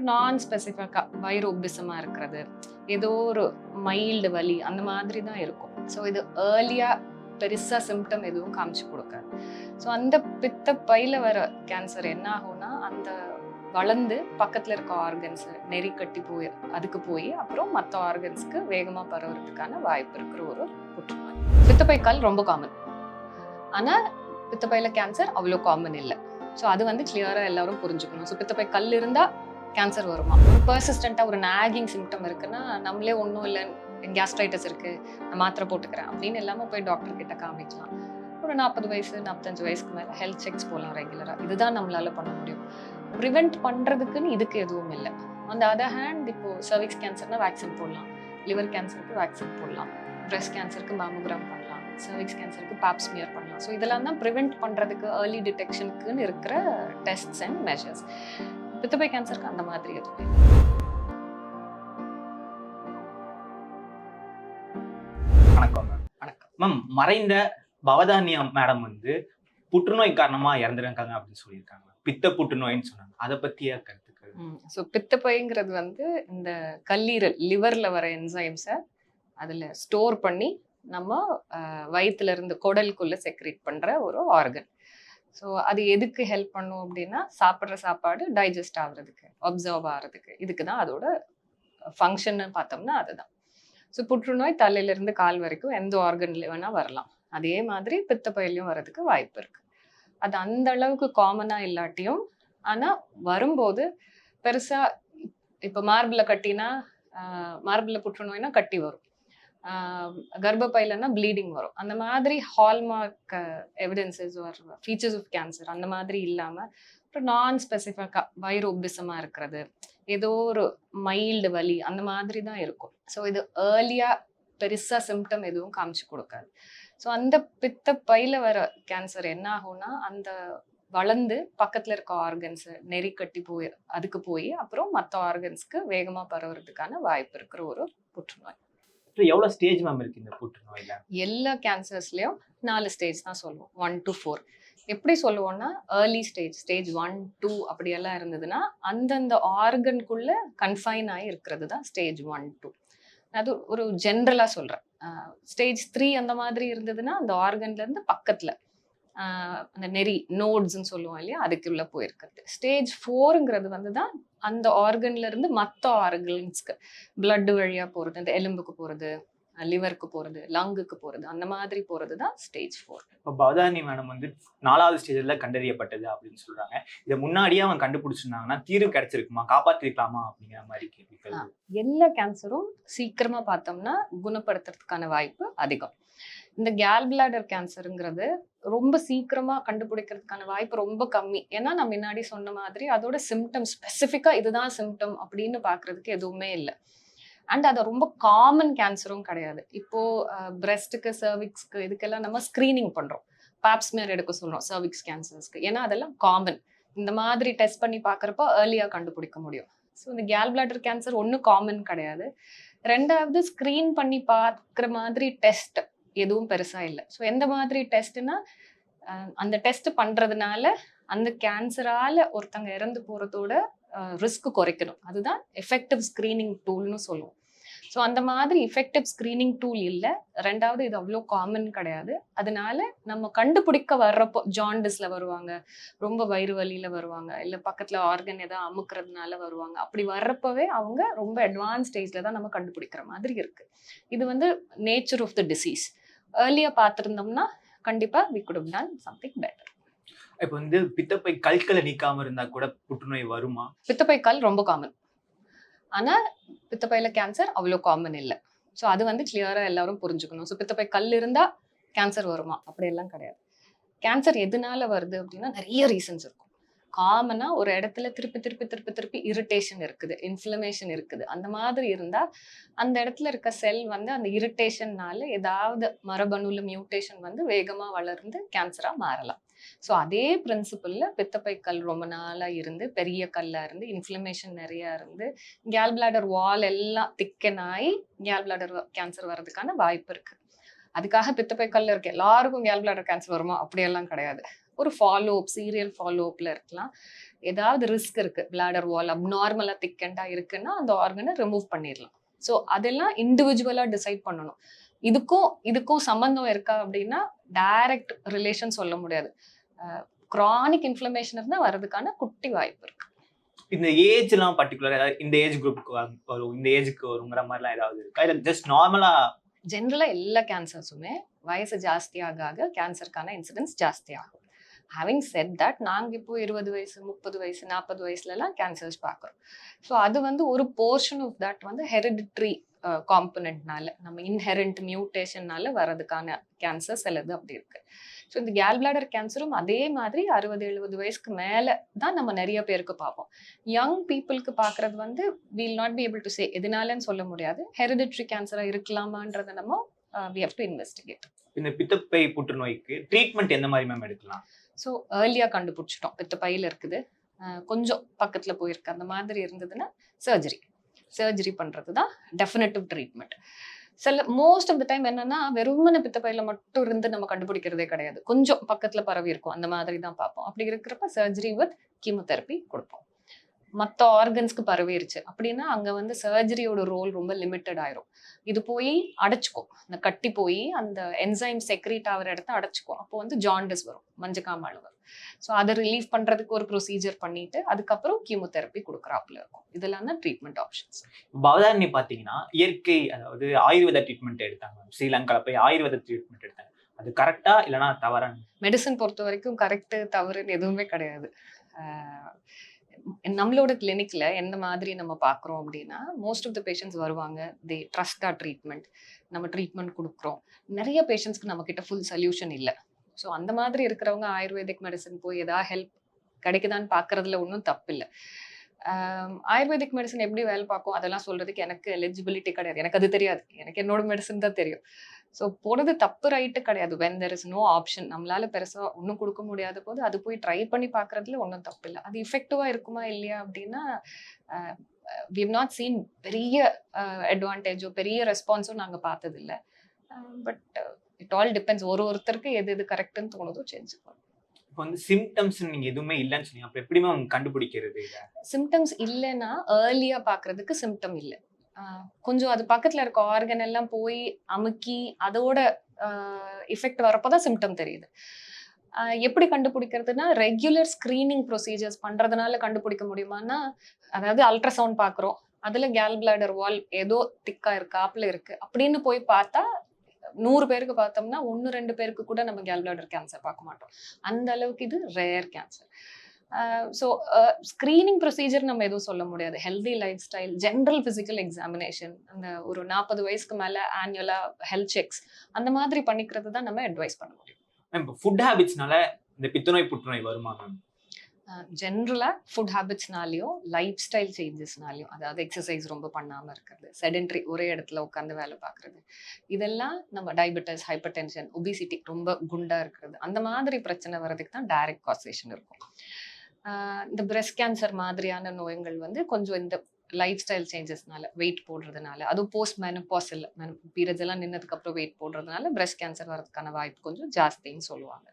அப்புறம் நான் ஸ்பெசிஃபிக்காக வயிறு உப்பிசமாக இருக்கிறது. ஏதோ ஒரு மைல்டு வலி அந்த மாதிரி தான் இருக்கும். ஸோ இது ஏர்லியாக பெருசாக சிம்டம் எதுவும் காமிச்சு கொடுக்காது. ஸோ அந்த பித்த பையில் வர கேன்சர் என்ன ஆகும்னா அந்த வளர்ந்து பக்கத்தில் இருக்க ஆர்கன்ஸ் நெறி கட்டி போய் அதுக்கு போய் அப்புறம் மற்ற ஆர்கன்ஸ்க்கு வேகமாக பரவுறதுக்கான வாய்ப்பு இருக்கிற ஒரு புற்றுநோய். பித்தப்பை கல் ரொம்ப காமன் ஆனால் பித்தப்பையில் கேன்சர் அவ்வளோ காமன் இல்லை. ஸோ அது வந்து கிளியராக எல்லாரும் புரிஞ்சுக்கணும். ஸோ பித்தப்பை கல் இருந்தால் கேன்சர் வருமா? பர்சிஸ்டண்ட்டாக ஒரு நாகிங் சிம்டம் இருக்குன்னா நம்மளே ஒன்றும் இல்லை கேஸ்ட்ரைட்டஸ் இருக்குது நான் மாத்திரை போட்டுக்கிறேன் அப்படின்னு இல்லாமல் போய் டாக்டர் கிட்ட காமிக்கலாம். ஒரு நாற்பது வயசு நாற்பத்தஞ்சு வயசுக்கு மேலே ஹெல்த் செக்ஸ் போகலாம் ரெகுலராக இதுதான் நம்மளால் பண்ண முடியும். ப்ரிவெண்ட் பண்ணுறதுக்குன்னு இதுக்கு எதுவும் இல்லை. அந்த அதர் ஹேண்ட் இப்போ சர்விக்ஸ் கேன்சர்னா வேக்சின் போடலாம். லிவர் கேன்சருக்கு வேக்சின் போடலாம். பிரஸ்ட் கேன்சருக்கு மேமோகிராம் பண்ணலாம். சர்விக்ஸ் கேன்சருக்கு பாப்ஸ்மியர் பண்ணலாம். ஸோ இதெல்லாம் தான் ப்ரிவெண்ட் பண்ணுறதுக்கு ஏர்லி டிடெக்ஷனுக்குன்னு இருக்கிற டெஸ்ட்ஸ் அண்ட் மெஷர்ஸ் பித்தப்பை கேன்சருக்கு அந்த மாதிரி இல்லை. வணக்கம் மேம் வணக்கம். மேம் மறைந்த பவதானியா மேடம் வந்து புற்றுநோய் காரணமா இறந்துருக்காங்க அப்படின்னு சொல்லியிருக்காங்க. பித்த புற்றுநோய்னு சொன்னாங்க. அதை பத்திய கருத்துக்கள்? ஸோ பித்தப்பைங்கிறது வந்து இந்த கல்லீரல் லிவர்ல வர என்சைம்ஸை அதில் ஸ்டோர் பண்ணி நம்ம வயித்துல இருந்து குடலுக்குள்ள செக்ரேட் பண்ற ஒரு ஆர்கன் ஸோ அது எதுக்கு ஹெல்ப் பண்ணும் அப்படின்னா சாப்பிட்ற சாப்பாடு டைஜஸ்ட் ஆகுறதுக்கு அப்சர்வ் ஆகிறதுக்கு. இதுக்கு தான் அதோட ஃபங்க்ஷன்னு பார்த்தோம்னா அதுதான். ஸோ புற்றுநோய் தலையிலேருந்து கால் வரைக்கும் எந்த ஆர்கன்ல வேணால் வரலாம். அதே மாதிரி பித்தப்பையிலையும் வர்றதுக்கு வாய்ப்பு இருக்குது அது அந்த அளவுக்கு காமனாக இல்லாட்டியும் ஆனால் வரும்போது பெருசாக இப்போ மார்பில் கட்டினா மார்பில் புற்றுநோய்னா கட்டி வரும். கர்ப்பப்பையிலன்னா ப்ளீடிங் வரும். அந்த மாதிரி hallmark evidences or features of cancer அந்த மாதிரி இல்லாமல் அப்புறம் நான் ஸ்பெசிஃபிக்காக வயிறு உப்பிசமாக இருக்கிறது. ஏதோ ஒரு மைல்டு வலி அந்த மாதிரி தான் இருக்கும். ஸோ இது ஏர்லியாக பெருசாக சிம்டம் எதுவும் காமிச்சு கொடுக்காது. ஸோ அந்த பித்த பையில் வர கேன்சர் என்ன ஆகும்னா அந்த வளர்ந்து பக்கத்தில் இருக்க ஆர்கன்ஸு நெறி கட்டி போய் அதுக்கு போய் அப்புறம் மற்ற ஆர்கன்ஸ்க்கு வேகமாக பரவுறதுக்கான வாய்ப்பு இருக்கிற ஒரு புற்றுநோய். எவ்வளவு ஸ்டேஜ் மேம் இருக்கு இந்த புற்றுநோயில் எல்லா கேன்சர்ஸ்லயும் நாலு ஸ்டேஜ் தான் சொல்லுவோம். ஒன் டு ஃபோர் எப்படி சொல்லுவோம்னா early stage stage one two அப்படியெல்லாம் இருந்ததுன்னா அந்தந்த ஆர்கனுக்குள்ளே கன்ஃபைன் ஆகி இருக்கிறது தான் ஸ்டேஜ் ஒன் டூ அது ஒரு ஜென்ரலாக சொல்றேன். ஸ்டேஜ் த்ரீ அந்த மாதிரி இருந்ததுன்னா அந்த ஆர்கன்ல இருந்து பக்கத்துல. ஆஹ் அந்த நெறி நோட்ஸ்ன்னு சொல்லுவோம் இல்லையா அதுக்குள்ளே போயிருக்கிறது. ஸ்டேஜ் ஃபோருங்கிறது வந்து தான் அந்த ஆர்கன்ல இருந்து மற்ற ஆர்கன்ஸ்க்கு பிளட் வழியா போறது இந்த எலும்புக்கு போறது லிவருக்கு போறது லங்குக்கு போறது அந்த மாதிரி போறது தான் ஸ்டேஜ் ஃபோர் இப்போ பவதானி மேடம் வந்து நாலாவது ஸ்டேஜ்ல கண்டறியப்பட்டது அப்படின்னு சொல்றாங்க. இதை முன்னாடியே அவங்க கண்டுபிடிச்சிருந்தாங்கன்னா தீர்வு கிடைச்சிருக்குமா? காப்பாத்திருக்கலாமா? அப்படிங்கிற மாதிரி கேள்விகள். எல்லா கேன்சரும் சீக்கிரமா பார்த்தோம்னா குணப்படுத்துறதுக்கான வாய்ப்பு அதிகம். இந்த கேல் பிளாடர் கேன்சருங்கிறது ரொம்ப சீக்கிரமா கண்டுபிடிக்கிறதுக்கான வாய்ப்பு ரொம்ப கம்மி. ஏன்னா நான் முன்னாடி சொன்ன மாதிரி அதோட சிம்டம் ஸ்பெசிஃபிக்கா இதுதான் சிம்டம் அப்படின்னு பாக்குறதுக்கு எதுவுமே இல்லை. அண்ட் அது ரொம்ப காமன் கேன்சரும் கிடையாது. இப்போ பிரெஸ்ட்டுக்கு சர்விக்ஸ்க்கு இதுக்கெல்லாம் நம்ம ஸ்க்ரீனிங் பண்றோம். பாப்ஸ்மேர் எடுக்க சொல்றோம் சர்விக்ஸ் கேன்சர்ஸ்க்கு ஏன்னா அதெல்லாம் காமன் இந்த மாதிரி டெஸ்ட் பண்ணி பார்க்குறப்ப ஏர்லியாக கண்டுபிடிக்க முடியும். ஸோ இந்த கேல் பிளாடர் கேன்சர் ஒன்றும் காமன் கிடையாது. ரெண்டாவது ஸ்க்ரீன் பண்ணி பார்க்குற மாதிரி டெஸ்ட் எதுவும் பெருசாக இல்லை. ஸோ எந்த மாதிரி டெஸ்ட்னா அந்த டெஸ்ட் பண்ணுறதுனால அந்த கேன்சரால் ஒருத்தங்க இறந்து போகிறதோட ரிஸ்க் குறைக்கணும். அதுதான் எஃபெக்டிவ் ஸ்க்ரீனிங் டூல்னு சொல்லுவோம். ஸோ அந்த மாதிரி எஃபெக்டிவ் ஸ்க்ரீனிங் டூல் இல்லை. ரெண்டாவது இது அவ்வளோ காமன் கிடையாது. அதனால நம்ம கண்டுபிடிக்க வர்றப்போ ஜாண்டிஸில் வருவாங்க. ரொம்ப வயிறு வலியில் வருவாங்க. இல்லை பக்கத்தில் ஆர்கன் எதாவது அமுக்கிறதுனால வருவாங்க. அப்படி வர்றப்பவே அவங்க ரொம்ப அட்வான்ஸ் ஸ்டேஜில் தான் நம்ம கண்டுபிடிக்கிற மாதிரி இருக்குது இது வந்து நேச்சர் ஆஃப் த டிசீஸ் ஏர்லியா பார்த்துருந்தோம்னா கண்டிப்பா we could done something better இப்போ வந்து பித்தப்பை கற்களை நீக்காம இருந்தா கூட புற்றுநோய் வருமா? பித்தப்பை கல் ரொம்ப காமன் ஆனா பித்தப்பையில கேன்சர் அவ்வளோ காமன் இல்லை. ஸோ அது வந்து கிளியரா எல்லாரும் புரிஞ்சுக்கணும். ஸோ பித்தப்பை கல் இருந்தா கேன்சர் வருமா? அப்படியெல்லாம் கிடையாது. கேன்சர் எதனால வருது அப்படின்னா நிறைய ரீசன்ஸ் இருக்கும். காமனா ஒரு இடத்துல திருப்பி திருப்பி திருப்பி திருப்பி இரிட்டேஷன் இருக்குது இன்ஃப்ளமேஷன் இருக்குது. அந்த மாதிரி இருந்தா அந்த இடத்துல இருக்க செல் வந்து அந்த இரிட்டேஷன்னால ஏதாவது மரபணுல மியூட்டேஷன் வந்து வேகமா வளர்ந்து கேன்சரா மாறலாம். ஸோ அதே பிரின்சிபல்ல பித்தப்பை கல் ரொம்ப நாளாக இருந்து பெரிய கல்லாக இருந்து இன்ஃப்ளமேஷன் நிறையா இருந்து கேல் பிளாடர் வால் எல்லாம் திக்கன் ஆகி கேல் பிளாடர் கேன்சர் வர்றதுக்கான வாய்ப்பு இருக்குது அதுக்காக பித்தப்பை கல் இருக்கு எல்லாருக்கும் கேல்பிளாடர் கேன்சர் வருமா? அப்படியெல்லாம் கிடையாது. ஒரு ஃபாலோ அப் சீரியல் ஃபாலோ இருக்கலாம். ஏதாவது ரிஸ்க் இருக்கு. பிளாடர் வால் அப்நார்மலாக திக்கண்டாக இருக்குன்னா அந்த ஆர்கனை ரிமூவ் பண்ணிடலாம் ஸோ அதெல்லாம் இண்டிவிஜுவலாக டிசைட் பண்ணணும். இதுக்கும் இதுக்கும் சம்பந்தம் இருக்கா அப்படின்னா டைரக்ட் ரிலேஷன் சொல்ல முடியாது. க்ரானிக் இன்ஃப்ளமேஷன் இருந்தால் வர்றதுக்கான குட்டி வாய்ப்பு இருக்கு. இந்த ஏஜ்லாம் பர்டிகுலர் ஏதாவது இந்த ஏஜ் குரூப்புக்கு வரும். இந்த ஏஜுக்கு வருங்கிற மாதிரிலாம் ஏதாவது இருக்கா? இல்லை ஜஸ்ட் நார்மலாக ஜென்ரலாக எல்லா கேன்சர்ஸுமே வயசு ஜாஸ்தியாக ஆக கேன்சருக்கான இன்சிடென்ஸ் ஜாஸ்தியாகும் ஹேவிங் செட் தட் நாங்கள் இப்போ இருபது வயசு முப்பது வயசு நாற்பது வயசுலலாம் கேன்சர்ஸ் பார்க்குறோம். ஸோ அது வந்து ஒரு போர்ஷன் ஆஃப் தட் வந்து ஹெரிடிட்ரி காம்பனண்ட்னால நம்ம இன்ஹெரண்ட் மியூட்டேஷன்னால வர்றதுக்கான கேன்சர் சிலது அப்படி இருக்கு. ஸோ இந்த கேல் பிளாடர் கேன்சரும் அதே மாதிரி அறுபது எழுபது வயசுக்கு மேலே தான் நம்ம நிறைய பேருக்கு பார்ப்போம். யங் பீப்புளுக்கு பார்க்குறது வந்து will not be able to say எதனாலன்னு சொல்ல முடியாது. ஹெரிடிட்ரி கேன்சராக இருக்கலாமான்றதை நம்ம வி ஹவ் டு இன்வெஸ்டிகேட் இந்த பித்தப்பை புற்றுநோய்க்கு ட்ரீட்மெண்ட் எந்த மாதிரி மேம் எடுக்கலாம்? ஸோ ஏர்லியாக கண்டுபிடிச்சிட்டோம். பித்த பையில் இருக்குது கொஞ்சம் பக்கத்தில் போயிருக்கு. அந்த மாதிரி இருந்ததுன்னா சர்ஜரி சர்ஜரி பண்ணுறது தான் டெஃபினட்டிவ் ட்ரீட்மெண்ட் சில மோஸ்ட் ஆஃப் த டைம் என்னன்னா வெறுமன பித்தப்பையில மட்டும் இருந்து நம்ம கண்டுபிடிக்கிறதே கிடையாது. கொஞ்சம் பக்கத்தில் பரவி இருக்கும். அந்த மாதிரி தான் பார்ப்போம். அப்படி இருக்கிறப்ப சர்ஜரி வித் கீமோதெரப்பி கொடுப்போம். மற்ற ஆர்கன்ஸ்க்கு பரவிருச்சு. அப்படின்னா அங்கே வந்து சர்ஜரியோட ரோல் ரொம்ப லிமிட்டட் ஆயிரும். இது போய் அடைச்சிக்கும். அந்த கட்டி போய் அந்த என்சைம் செக்ரேட் ஆகிற இடத்த அடைச்சிக்கும். அப்போ வந்து ஜாண்டிஸ் வரும் மஞ்சக்காமலை வரும் ஸோ அதை ரிலீவ் பண்ணுறதுக்கு ஒரு ப்ரொசீஜர் பண்ணிட்டு அதுக்கப்புறம் கீமோதெரப்பி கொடுக்குறாப்புல இருக்கும். இதெல்லாம் தான் ட்ரீட்மெண்ட் ஆப்ஷன்ஸ் பவதாரணி பாத்தீங்கன்னா இயற்கை அதாவது ஆயுர்வேத ட்ரீட்மெண்ட் எடுத்தாங்க. ஸ்ரீலங்கால போய் ஆயுர்வேத ட்ரீட்மெண்ட் எடுத்தாங்க. அது கரெக்டா இல்லைன்னா தவறான்னு மெடிசன் பொறுத்த வரைக்கும் கரெக்டு தவறுன்னு எதுவுமே கிடையாது. நம்மளோட கிளினிக்ல எந்த மாதிரி நம்ம பார்க்குறோம் அப்படின்னா மோஸ்ட் ஆஃப் த பேஷண்ட்ஸ் வருவாங்க. தே ட்ரஸ்ட் ஆர் ட்ரீட்மெண்ட் நம்ம ட்ரீட்மெண்ட் கொடுக்குறோம். நிறைய பேஷண்ட்ஸ்க்கு நம்ம கிட்ட ஃபுல் சொல்யூஷன் இல்லை. ஸோ அந்த மாதிரி இருக்கிறவங்க ஆயுர்வேதிக் மெடிசன் போய் ஏதாவது ஹெல்ப் கிடைக்குதான்னு பார்க்கறதுல ஒன்றும் தப்பு இல்லை. ஆயுர்வேதிக் மெடிசன் எப்படி வேலை பார்க்கும்? அதெல்லாம் சொல்றதுக்கு எனக்கு எலிஜிபிலிட்டி கிடையாது. எனக்கு அது தெரியாது. எனக்கு என்னோட மெடிசன் தான் தெரியும். ஸோ போடுறது தப்பு ரைட்டு கிடையாது. When there is no option நம்மளால பெருசா ஒன்றும் கொடுக்க முடியாத போது அது போய் ட்ரை பண்ணி பார்க்கறதுல ஒன்றும் தப்பு இல்லை. அது இஃபெக்டிவா இருக்குமா இல்லையா அப்படின்னா வி ஹவ் நாட் சீன் பெரிய அட்வான்டேஜோ பெரிய ரெஸ்பான்ஸும் நாங்கள் பார்த்ததில்ல. பட் இட் ஆல் டிபெண்ட்ஸ் ஒரு ஒருத்தருக்கு எது எது கரெக்டுன்னு தோணுதோ சேஞ்ச் பண்ணும் இப்போ வந்து சிம்டம்ஸ் நீங்க எதுவுமே இல்லைன்னு சொன்னீங்க. அப்ப எப்படி மேம் கண்டுபிடிக்கிறது? சிம்டம்ஸ் இல்லைன்னா ஏர்லியா பார்க்கறதுக்கு சிம்டம் இல்லை. கொஞ்சம் அது பக்கத்துல இருக்க ஆர்கன் எல்லாம் போய் அமுக்கி அதோட எஃபெக்ட் வரப்போதான் சிம்டம் தெரியுது. எப்படி கண்டுபிடிக்கிறதுனா ரெகுலர் ஸ்க்ரீனிங் ப்ரொசீஜர்ஸ் பண்றதுனால கண்டுபிடிக்க முடியுமான்னா அதாவது அல்ட்ராசவுண்ட் பார்க்குறோம் அதுல கேல் பிளாடர் வால் ஏதோ திக்கா இருக்காப்புல இருக்கு அப்படின்னு போய் பார்த்தா நூறு பேருக்கு பார்த்தோம்னா ஒன்று ரெண்டு பேருக்கு கூட நம்ம கேல் பிளாடர் கேன்சர் பார்க்க மாட்டோம். அந்த அளவுக்கு இது rare cancer so screening procedure நம்ம எதுவும் சொல்ல முடியாது. Healthy lifestyle general physical examination அந்த ஒரு நாற்பது வயசுக்கு மேலே ஆனுவலாக ஹெல்த் செக்ஸ் அந்த மாதிரி பண்ணிக்கிறது தான் நம்ம அட்வைஸ் பண்ண முடியும். மேம் இப்போ ஃபுட் ஹேபிட்ஸ்னால இந்த பித்தநோய் புற்றுநோய் வருமா மேம் ஜென்ரலாக ஃபுட் ஹேபிட்ஸ்னாலையும் லைஃப் ஸ்டைல் சேஞ்சஸ்னாலையும் அதாவது எக்ஸசைஸ் ரொம்ப பண்ணாமல் இருக்கிறது செடென்ட்ரி ஒரே இடத்துல உட்காந்து வேலை பார்க்குறது இதெல்லாம் நம்ம டயபெட்டிஸ் ஹைப்பர் டென்ஷன் ஒபிசிட்டி ரொம்ப குண்டாக இருக்கிறது அந்த மாதிரி பிரச்சனை வர்றதுக்கு தான் டைரக்ட் காசேஷன் இருக்கும். இந்த பிரஸ்ட் கேன்சர் மாதிரியான நோய்கள் வந்து கொஞ்சம் இந்த லைஃப் ஸ்டைல் சேஞ்சஸ்னால வெயிட் போடுறதுனால அதுவும் போஸ்ட் மெனப்பாஸ் இல்லை பீரியட்ஸ் எல்லாம் நின்னதுக்கு அப்புறம் வெயிட் போடுறதுனால பிரஸ்ட் கேன்சர் வரதுக்கான வாய்ப்பு கொஞ்சம் ஜாஸ்தின்னு சொல்லுவாங்க.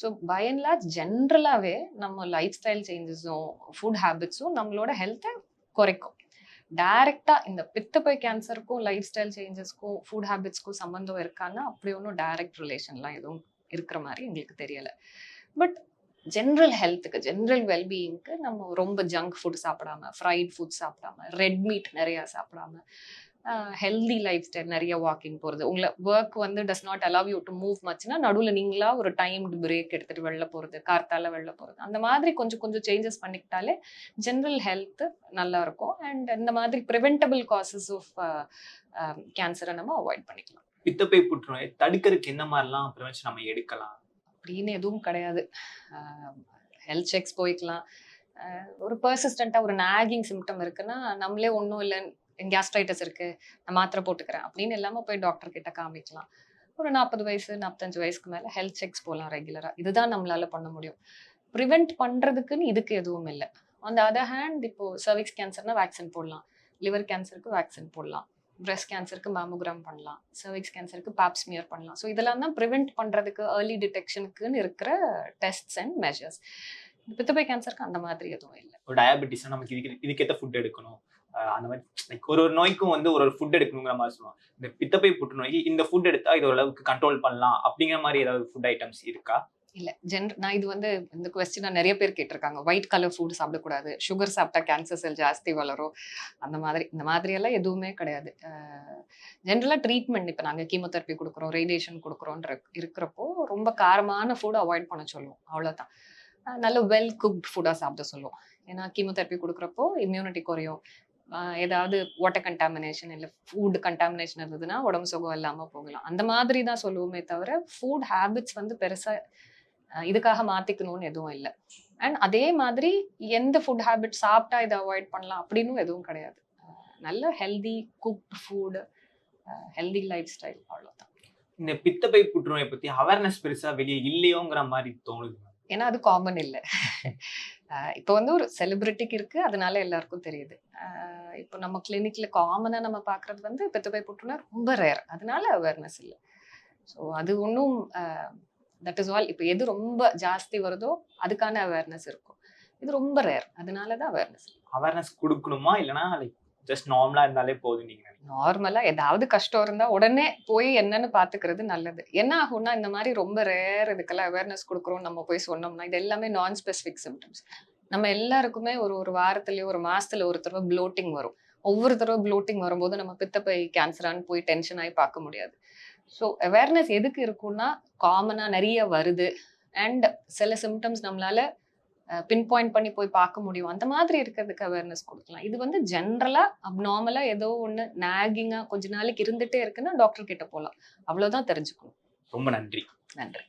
ஸோ பை அண்ட் லார்ஜ் ஜென்ரலாகவே நம்ம லைஃப் ஸ்டைல் சேஞ்சஸும் ஃபுட் ஹேபிட்ஸும் நம்மளோட ஹெல்த்தை குறைக்கும். டைரெக்டாக இந்த பித்தப்பை கேன்சருக்கும் லைஃப் ஸ்டைல் சேஞ்சஸ்க்கும் ஃபுட் ஹேபிட்ஸ்க்கும் சம்மந்தம் இருக்கான்னா அப்படி ஒன்றும் டைரக்ட் ரிலேஷன்லாம் எதுவும் இருக்கிற மாதிரி எங்களுக்கு தெரியலை. பட் ஜென்ரல் ஹெல்த்துக்கு ஜென்ரல் வெல்பீயிங்க்கு நம்ம ரொம்ப ஜங்க் ஃபுட் சாப்பிடாம ஃப்ரைட் ஃபுட் சாப்பிடாம ரெட் மீட் நிறையா சாப்பிடாம ஹெல்தி லைஃப் ஸ்டைல் நிறைய வாக்கிங் போகிறது உங்களை ஒர்க் வந்து does not allow you to move மச்சுன்னா நடுவில் நீங்களா ஒரு டைம்டு பிரேக் எடுத்துகிட்டு வெளில போகிறது கார்த்தால வெளில போகிறது அந்த மாதிரி கொஞ்சம் கொஞ்சம் சேஞ்சஸ் பண்ணிக்கிட்டாலே ஜென்ரல் ஹெல்த் நல்லா இருக்கும். அண்ட் இந்த மாதிரி ப்ரிவென்டபிள் காசஸ் ஆஃப் கேன்சரை நம்ம அவாய்ட் பண்ணிக்கலாம். பித்தப்பை புற்றுநோயை தடுக்கிறதுக்கு என்ன மாதிரிலாம் ப்ரிவென்ஷன் நம்ம எடுக்கலாம்? அப்படின்னு எதுவும் கிடையாது. ஹெல்த் செக்ஸ் போய்க்கலாம். ஒரு பர்சிஸ்டண்ட்டாக ஒரு நாகிங் சிம்டம் இருக்குன்னா நம்மளே ஒன்றும் இல்லை கேஸ்ட்ரைட்டஸ் இருக்குது நான் மாத்திரை போட்டுக்கிறேன் அப்படின்னு இல்லாமல் போய் டாக்டர் கிட்ட காமிக்கலாம். ஒரு நாற்பது வயசு நாற்பத்தஞ்சு வயசுக்கு மேலே ஹெல்த் செக்ஸ் போகலாம் ரெகுலராக இதுதான் நம்மளால பண்ண முடியும். ப்ரிவெண்ட் பண்ணுறதுக்குன்னு இதுக்கு எதுவும் இல்லை. அந்த அதர் ஹேண்ட் இப்போ சர்விக்ஸ் கேன்சர்னால் வேக்சின் போடலாம். லிவர் கேன்சருக்கு வேக்சின் போடலாம். பிரஸ்ட் கேன்சருக்கு மேமோகிராம் பண்ணலாம். சர்விக்ஸ் கேன்சருக்கு பாப்ஸ்மியர் பண்ணலாம். ஸோ இதெல்லாம் தான் ப்ரிவெண்ட் பண்ணுறதுக்கு ஏர்லி டிடெக்ஷனுக்குன்னு இருக்கிற டெஸ்ட்ஸ் அண்ட் மெஷர்ஸ் பித்தப்பை கேன்சருக்கு அந்த மாதிரி எதுவும் இல்லை. ஒரு நமக்கு இதுக்கு இதுக்கேற்ற ஃபுட் எடுக்கணும். அந்த மாதிரி லைக் ஒரு ஒரு நோய்க்கும் வந்து ஒரு ஒரு ஃபுட் எடுக்கணுங்கிற மாதிரி சொல்லுவாங்க. இந்த பித்தப்பை புற்றுநோய் இந்த ஃபுட் எடுத்தால் இது ஓரளவுக்கு கண்ட்ரோல் பண்ணலாம் அப்படிங்கிற மாதிரி ஏதாவது ஃபுட் ஐட்டம்ஸ் இருக்கா? இல்ல. ஜென் நான் இது வந்து இந்த கொஸ்டின் நிறைய பேர் கேட்டிருக்காங்க. ஒயிட் கலர் ஃபுட் சாப்பிடக்கூடாது. சுகர் சாப்பிட்டா கேன்சர் செல் ஜாஸ்தி வளரும். அந்த மாதிரி இந்த மாதிரி எல்லாம் எதுவுமே கிடையாது. ஜென்ரலாக ட்ரீட்மெண்ட் இப்போ நாங்கள் கீமோதெரப்பி கொடுக்குறோம் ரேடியேஷன் கொடுக்குறோன்ற இருக்கிறப்போ ரொம்ப காரமான ஃபுட் அவாய்ட் பண்ண சொல்லுவோம். அவ்வளோதான் நல்ல வெல் குக்ட் ஃபுட்டாக சாப்பிட சொல்லுவோம். ஏன்னா கீமோதெரப்பி கொடுக்குறப்போ இம்யூனிட்டி குறையும். ஏதாவது வாட்டர் கண்டாமினேஷன் இல்லை ஃபுட் கண்டாமினேஷன் இருந்ததுன்னா உடம்பு சுகம் இல்லாமல் போகலாம். அந்த மாதிரி தான் சொல்லுவோமே தவிர ஃபுட் ஹேபிட்ஸ் வந்து பெருசாக இதுக்காக மாத்திக்கணும்னு எதுவும் இல்லை. அண்ட் அதே மாதிரி எந்த ஃபுட் ஹேபிட் சாப்பிட்டா இதை அவாய்ட் பண்ணலாம் அப்படின்னு எதுவும் கிடையாது. நல்ல healthy cooked food healthy lifestyle அவ்வளோதான் இந்த பித்தப்பை புற்றுநோயை பத்தி அவேர்னஸ் பெருசா வெளியே இல்லையோங்கிற மாதிரி தோணுது ஏன்னா அது காமன் இல்லை. இப்போ வந்து ஒரு செலிபிரிட்டிக்கு இருக்கு அதனால எல்லாருக்கும் தெரியுது. இப்போ நம்ம கிளினிக்ல காமனா நம்ம பார்க்கிறது வந்து பித்தப்பை புற்றுநோய் ரொம்ப ரேர் அதனால அவேர்னஸ் இல்லை. ஸோ அது ஒன்றும் தட் இஸ் ஆல் இப்போ எது ரொம்ப ஜாஸ்தி வருதோ அதுக்கான அவேர்னஸ் இருக்கும். இது ரொம்ப ரேர் அதனால தான் அவேர்னஸ் அவேர்னஸ் கொடுக்கணுமா? இல்லைன்னா லைக் ஜஸ்ட் நார்மலா இருந்தாலே போதும் நீங்க நினைக்கிறீங்க? நார்மலா ஏதாவது கஷ்டம் இருந்தா உடனே போய் என்னன்னு பாத்துக்கிறது நல்லது. என்ன ஆகும்னா இந்த மாதிரி ரொம்ப ரேர் இதுக்கெல்லாம் அவேர்னஸ் கொடுக்குறோம் நம்ம போய் சொன்னோம்னா இது எல்லாமே நான் ஸ்பெசிஃபிக் சிம்டம்ஸ் நம்ம எல்லாருக்குமே ஒரு ஒரு வாரத்துலயோ ஒரு மாசத்துல ஒரு தடவை ப்ளோட்டிங் வரும். ஒவ்வொரு தடவை ப்ளோட்டிங் வரும்போது நம்ம பித்தப்பை கேன்சரான்னு போய் டென்ஷன் ஆகி பார்க்க முடியாது. ஸோ அவேர்னஸ் எதுக்கு இருக்கும்னா காமனா நிறைய வருது. அண்ட் சில சிம்டம்ஸ் நம்மளால பின் பாயிண்ட் பண்ணி போய் பார்க்க முடியும். அந்த மாதிரி இருக்கிறதுக்கு அவேர்னஸ் கொடுக்கலாம். இது வந்து ஜென்ரலா அப்நார்மலா ஏதோ ஒன்று நாகிங்கா கொஞ்ச நாளைக்கு இருந்துட்டே இருக்குன்னா டாக்டர் கிட்ட போகலாம் அவ்வளவுதான் தெரிஞ்சுக்கணும். ரொம்ப நன்றி. நன்றி.